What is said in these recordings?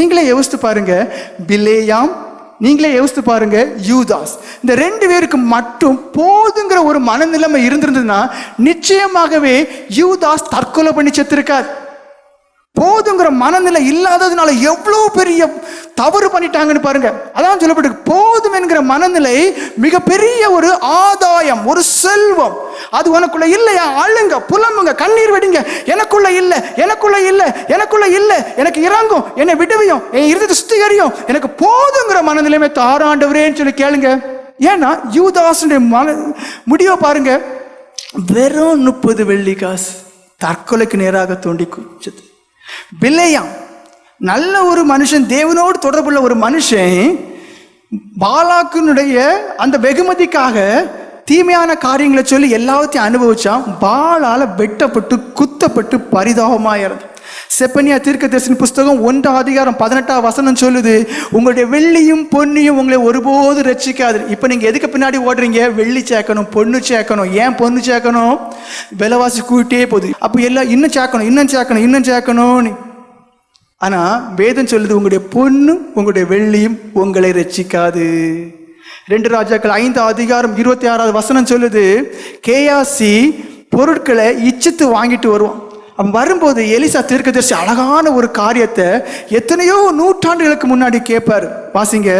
நீங்களே யோசித்து பாருங்க. பிலேயாம் நீங்களே யோசித்து பாருங்க யூதாஸ். இந்த ரெண்டு பேருக்கு மட்டும் போதுங்கிற ஒரு மனநிலைமை இருந்திருந்ததுன்னா நிச்சயமாகவே யூதாஸ் தற்கொலை பண்ணி செத்துருக்கார். போதுங்கிற மனநிலை இல்லாததுனால எவ்வளோ பெரிய தவறு பண்ணிட்டாங்கன்னு பாருங்க. அதான் சொல்லப்பட்டு போதும் என்கிற மனநிலை மிகப்பெரிய ஒரு ஆதாயம் ஒரு செல்வம். அது உனக்குள்ள இல்லையா? அழுங்க புலம்புங்க கண்ணீர் வெடிங்க. எனக்குள்ள இல்லை எனக்குள்ள இல்லை எனக்குள்ள இல்லை. எனக்கு இறங்கும் என்னை விடுவியும் என் இருந்தது சுத்திகரியும். எனக்கு போதுங்கிற மனநிலைமை தாராண்டவரேன்னு சொல்லி கேளுங்க. ஏன்னா யூதாசனுடைய மன முடிவை பாருங்க. வெறும் முப்பது வெள்ளி காசு தற்கொலைக்கு நேராக தோண்டி குச்சது பிள்ளையாம் நல்ல ஒரு மனுஷன் தேவனோடு தொடர்புள்ள ஒரு மனுஷன் பாலாக்கினுடைய அந்த வெகுமதிக்காக தீமையான காரியங்களை சொல்லி எல்லாத்தையும் அனுபவிச்சான் பாலால வெட்டப்பட்டு குத்தப்பட்டு பரிதாபமாயிருந்தது செப்பனியா தீர்க்கதரிசன புஸ்தகம் ஒன்றாம் அதிகாரம் பதினெட்டாம் வசனம் சொல்லுது உங்களுடைய வெள்ளியும் பொன்னியும் உங்களை ஒருபோது ரசிக்காது இப்போ நீங்க எதுக்கு பின்னாடி ஓடுறீங்க? வெள்ளி சேர்க்கணும் பொண்ணு சேர்க்கணும். ஏன் பொண்ணு சேர்க்கணும்? விலைவாசி கூட்டே போகுது. அப்போ எல்லாம் இன்னும் சேர்க்கணும் இன்னும் சேர்க்கணும் இன்னும் சேர்க்கணும்னு. ஆனா வேதம் சொல்லுது உங்களுடைய பொண்ணு உங்களுடைய வெள்ளியும் உங்களை ரட்சிக்காது. ரெண்டு ராஜாக்கள் ஐந்து அதிகாரம் இருபத்தி ஆறாவது வசனம் சொல்லுது கேயாசி பொருட்களை இச்சித்து வாங்கிட்டு வருவான். அவன் வரும்போது எலிசா தீர்க்கதரிசி அழகான ஒரு காரியத்தை எத்தனையோ நூற்றாண்டுகளுக்கு முன்னாடி கேட்பாரு. வாசிங்க.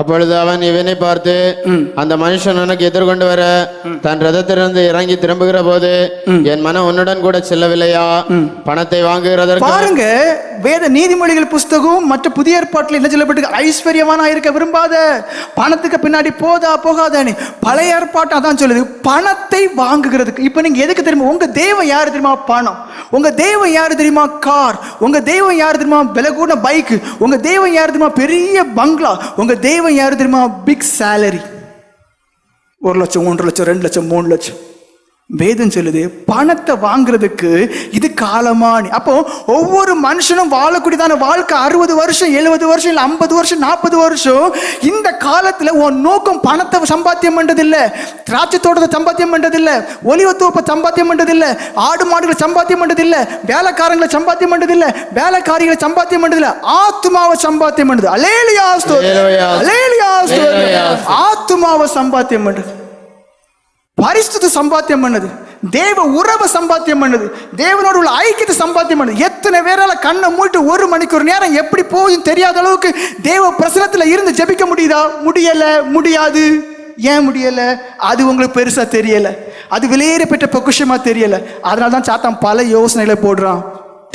அப்பொழுது அவன் இவனை பார்த்து அந்த மனுஷன் உனக்கு எதிர்கொண்டு வர தன் ரதத்திலிருந்து இறங்கி திரும்புகிற போது என் மனம் உன்னுடன் கூட செல்லவில்லையா? பணத்தை வாங்குகிறதற்கு பாருங்க வேத நீதிமொழிகள் புஸ்தகம் மற்ற புதிய ஏற்பாட்டில் என்ன சொல்லப்பட்டு ஐஸ்வர்யமான இருக்க விரும்பாத. பணத்துக்கு பின்னாடி போதா போகாதான்னு பழைய ஏற்பாட்டை அதான் சொல்லுது. பணத்தை வாங்குகிறதுக்கு. இப்போ நீங்கள் எதுக்கு தெரியுமா? உங்கள் தெய்வம் யார் தெரியுமா? பணம். உங்கள் தெய்வம் யார் தெரியுமா? கார். உங்கள் தெய்வம் யார் தெரியுமா? விலை கூட பைக்கு. உங்கள் தெய்வம் யார் தெரியுமா? பெரிய பங்களா. உங்கள் தெய்வம் யார் தெரியுமா? பிக் சேலரி ஒரு லட்சம் ஒன்றரை லட்சம் ரெண்டு லட்சம் மூணு லட்சம். வேதம் சொல்லுது பணத்தை வாங்குறதுக்கு இது காலமானி அப்போ ஒவ்வொரு மனுஷனும் வாழக்கூடியதான வாழ்க்கை அறுபது வருஷம் எழுபது வருஷம் இல்லை ஐம்பது வருஷம் நாற்பது வருஷம் இந்த காலத்தில் உன் நோக்கம் பணத்தை சம்பாத்தியம் பண்றதில்ல திராட்சை தோட்டத்தை சம்பாத்தியம் பண்றதில்ல ஒலிவத்தோப்பை சம்பாத்தியம் பண்றதில்ல ஆடு மாடுகளை சம்பாத்தியம் பண்றதில்ல வேலைக்காரங்களை சம்பாத்தியம் பண்றதில்ல வேலைக்காரிகளை சம்பாத்தியம் பண்றதில்ல ஆத்மாவை சம்பாத்தியம் பண்றது. அலேலியா. ஆத்மாவை சம்பாத்தியம் பண்றது. பரிசுத்த சம்பாத்தியம் பண்ணது. தேவ உறவை சம்பாத்தியம் பண்ணுது. தேவனோடு உள்ள ஐக்கியத்தை சம்பாத்தியம் பண்ணுது. எத்தனை பேரால் கண்ணை மூட்டு ஒரு மணிக்கு நேரம் எப்படி போகும் தெரியாத அளவுக்கு தேவ பிரசனத்தில் இருந்து ஜெபிக்க முடியுதா? முடியலை முடியாது. ஏன் முடியலை? அது உங்களுக்கு பெருசாக தெரியலை. அது வெளியேற பெற்ற தெரியலை. தெரியல அதனால தான் சாத்தான் பல யோசனைகளை போடுறான்.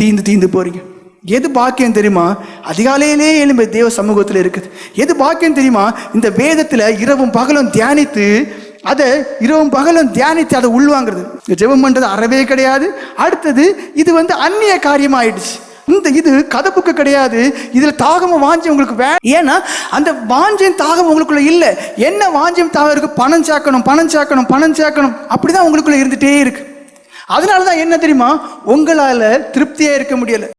தீந்து தீந்து போறீங்க. எது பாக்கியம் தெரியுமா? அதிகாலையிலே எழும்பு தேவ சமூகத்தில் இருக்குது. எது பாக்கியம் தெரியுமா? இந்த வேதத்தில் இரவும் பகலும் தியானித்து அதை இரவும் பகலும் தியானித்து அதை உள்வாங்கிறது. ஜெபம் பண்ணுறது அறவே கிடையாது. அடுத்தது இது வந்து அந்நிய காரியமாயிடுச்சு. இந்த இது கதப்புக்கு கிடையாது. இதில் தாகமும் வாஞ்சி உங்களுக்கு வே ஏன்னா அந்த வாஞ்சியும் தாகம் உங்களுக்குள்ள இல்லை. என்ன வாஞ்சியும் தாகம் இருக்கு? பணம் சேர்க்கணும் பணம் சேர்க்கணும் பணம் சேர்க்கணும். அப்படி தான் உங்களுக்குள்ள இருந்துகிட்டே இருக்கு. அதனால தான் என்ன தெரியுமா? உங்களால் திருப்தியாக இருக்க முடியலை.